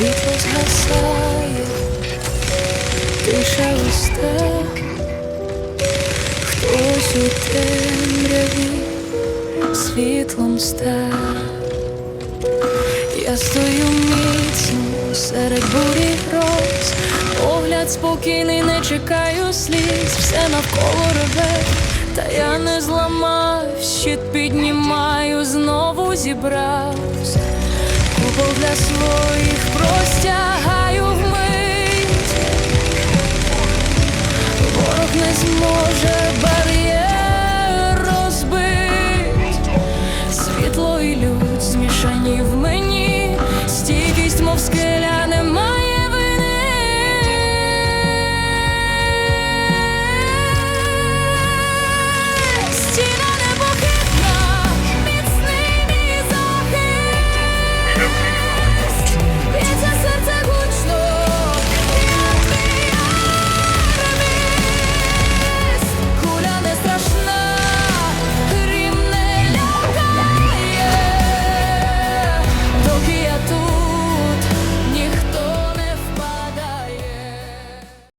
світло згасає, тиша густа, хтось у темряві світлом став. Я стою міцно серед бурі гроз, погляд спокійний, не чекаю сліз, все навколо реве, та я не зламав, щит піднімаю, знову зібравсь, купол для своїх простягаю